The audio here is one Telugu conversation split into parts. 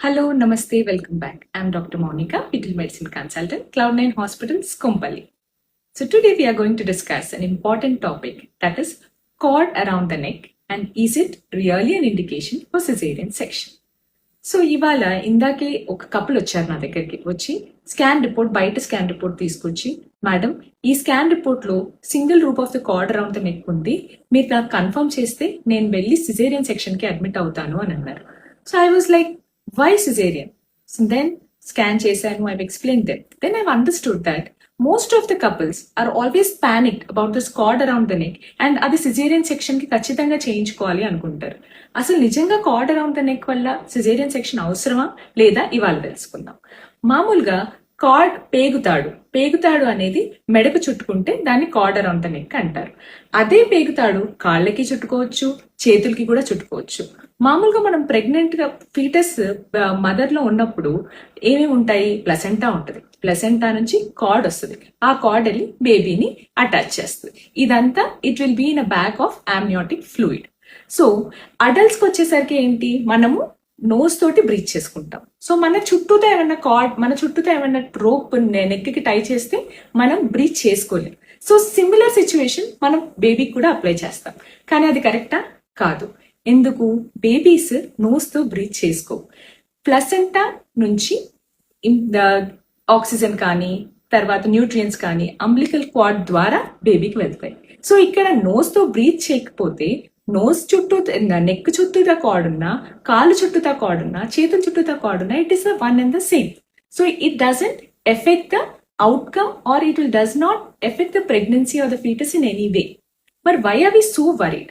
హలో నమస్తే welcome back I'm doctor Mounika fetal medicine consultant cloud nine hospitals Kompally so today we're going to discuss an important topic that is cord around the neck and is it really an indication for caesarean section so ఇవాళ ఇందాకే ఒక కపుల్ వచ్చారు నా దగ్గరికి వచ్చి స్కాన్ రిపోర్ట్ బయట స్కాన్ రిపోర్ట్ తీసుకొచ్చి మేడం ఈ స్కాన్ రిపోర్ట్లో single loop of the cord around the neck ఉంది మీరు నాకు కన్ఫర్మ్ చేస్తే నేను వెళ్ళి సిజేరియన్ సెక్షన్కి అడ్మిట్ అవుతాను అని అన్నారు so I was like why caesarean then scan చేశాను I explain then then I understood that most of the couples are always panic about the scared around the neck and అది సిజేరియన్ సెక్షన్కి ఖచ్చితంగా చేయించుకోవాలి అనుకుంటారు. అసలు నిజంగా కార్డ్ అరౌండ్ ద నెక్ వల్ల సిజేరియన్ సెక్షన్ అవసరమా లేదా ఇవాళ తెలుసుకుందాం. మామూలుగా కార్డ్ పేగుతాడు. పేగుతాడు అనేది మెడకు చుట్టుకుంటే దాన్ని కార్డ్ అరౌండ్ నెక్ అంటారు. అదే పేగుతాడు కాళ్ళకి చుట్టుకోవచ్చు చేతులకి కూడా చుట్టుకోవచ్చు. మామూలుగా మనం ప్రెగ్నెంట్గా ఫీటస్ మదర్లో ఉన్నప్పుడు ఏమేమి ఉంటాయి? ప్లసెంటా ఉంటుంది. ప్లసెంటా నుంచి కార్డ్ వస్తుంది. ఆ కార్డ్ వెళ్ళి బేబీని అటాచ్ చేస్తుంది. ఇదంతా it will be in a bag of amniotic fluid so అడల్ట్స్కి వచ్చేసరికి ఏంటి? మనము నోస్ తోటి బ్రీచ్ చేసుకుంటాం. సో మన చుట్టూతో ఏమైనా కార్డ్ మన చుట్టూతో ఏమైనా రోప్ నెక్కి టై చేస్తే మనం బ్రీచ్ చేసుకోలేం. సో సిమిలర్ సిచ్యువేషన్ మనం బేబీకి కూడా అప్లై చేస్తాం. కానీ అది కరెక్టా కాదు. ఎందుకు? బేబీస్ నోస్తో బ్రీచ్ చేసుకో ప్లసెంటా నుంచి ఆక్సిజన్ కానీ తర్వాత న్యూట్రియన్స్ కానీ అంబ్లికల్ క్వాడ్ ద్వారా బేబీకి వెళ్తాయి. సో ఇక్కడ నోస్తో బ్రీచ్ బ్రీత్ చేయకపోతే నోస్ చుట్టూ నెక్ చుట్టూతా కాడున్నా కాలు చుట్టూతా కాడున్నా చేతుల చుట్టూతా కాడున్నా it is the one and the same so it doesn't effect the outcome or it will does not effect the pregnancy or the fetus in any way మరి why are we so worried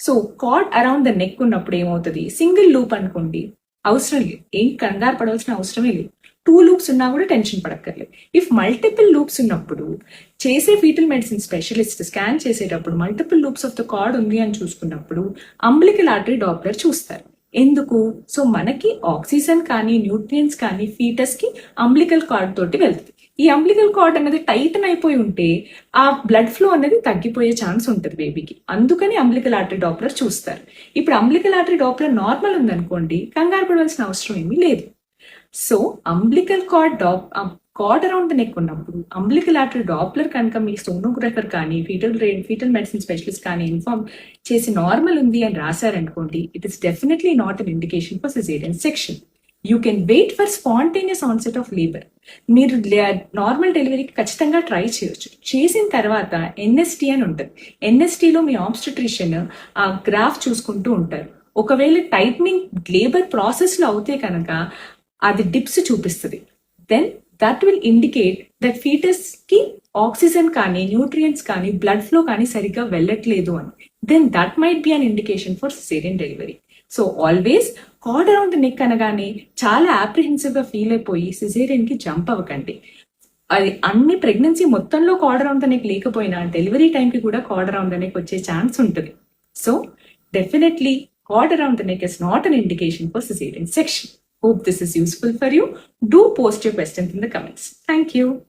so cord around the neck ఉన్నప్పుడు ఏమవుతుంది? సింగిల్ లూప్ అనుకోండి. అవసరం లేదు. ఏం కంగారు పడవలసిన అవసరమే లేదు. టూ లూప్స్ ఉన్నా కూడా టెన్షన్ పడక్కర్లేదు. ఇఫ్ మల్టిపుల్ లూప్స్ ఉన్నప్పుడు చేసే ఫీటల్ మెడిసిన్ స్పెషలిస్ట్ స్కాన్ చేసేటప్పుడు multiple loops of the cord ఉంది అని చూసుకున్నప్పుడు అంబ్లికల్ ఆర్టరీ డాక్టర్ చూస్తారు. ఎందుకు? సో మనకి ఆక్సిజన్ కానీ న్యూట్రియన్స్ కానీ ఫీటస్కి అంబ్లికల్ కార్డ్ తోటి వెళ్తుంది. ఈ అంబ్లికల్ కార్డ్ అనేది టైటన్ అయిపోయి ఉంటే ఆ బ్లడ్ ఫ్లో అనేది తగ్గిపోయే ఛాన్స్ ఉంటుంది బేబీకి. అందుకని అంబ్లికల్ ఆర్టరీ డాక్టర్ చూస్తారు. ఇప్పుడు అంబ్లికల్ ఆర్టరీ డాక్టర్ నార్మల్ ఉందనుకోండి కంగారు పడవలసిన అవసరం ఏమీ లేదు. సో అంబ్లికల్ కార్డ్ డాప్ కాట్ అరౌండ్ ద నెక్ ఉన్నప్పుడు అంబ్లికల్ ఆర్టరీ డాప్లర్ కనుక మీ సోనోగ్రాఫర్ కానీ ఫీటల్ ఫీటల్ మెడిసిన్ స్పెషలిస్ట్ కానీ ఇన్ఫార్మ్ చేసి నార్మల్ ఉంది అని రాశారనుకోండి it is definitely not an indication for caesarean section you can wait for spontaneous onset of labour మీరు నార్మల్ డెలివరీకి ఖచ్చితంగా ట్రై చేయొచ్చు. చేసిన తర్వాత ఎన్ఎస్టీ అని ఉంటుంది. ఎన్ఎస్టీలో మీ ఆబ్స్టిట్రిషియన్ ఆ గ్రాఫ్ చూసుకుంటూ ఉంటారు. ఒకవేళ టైట్నింగ్ లేబర్ ప్రాసెస్లో అవుతే కనుక అది డిప్స్ చూపిస్తుంది. Then that will indicate that ఫీటస్కి oxygen కానీ న్యూట్రియన్స్ కానీ బ్లడ్ ఫ్లో కానీ సరిగ్గా వెళ్ళట్లేదు అని. Then that might be an indication for caesarean delivery so always cord around neck అనగానే చాలా ఆప్రిహెన్సివ్గా ఫీల్ అయిపోయి సిజేరియన్కి జంప్ అవ్వకండి. అది అన్ని ప్రెగ్నెన్సీ మొత్తంలో కార్డ్ అరౌండ్ నెక్ లేకపోయినా డెలివరీ టైంకి కూడా కార్డ్ అరౌండ్ నెక్ వచ్చే ఛాన్స్ ఉంటుంది. So definitely cord around neck is not an indication for caesarean section Hope this is useful for you. Do post your questions in the comments. Thank you.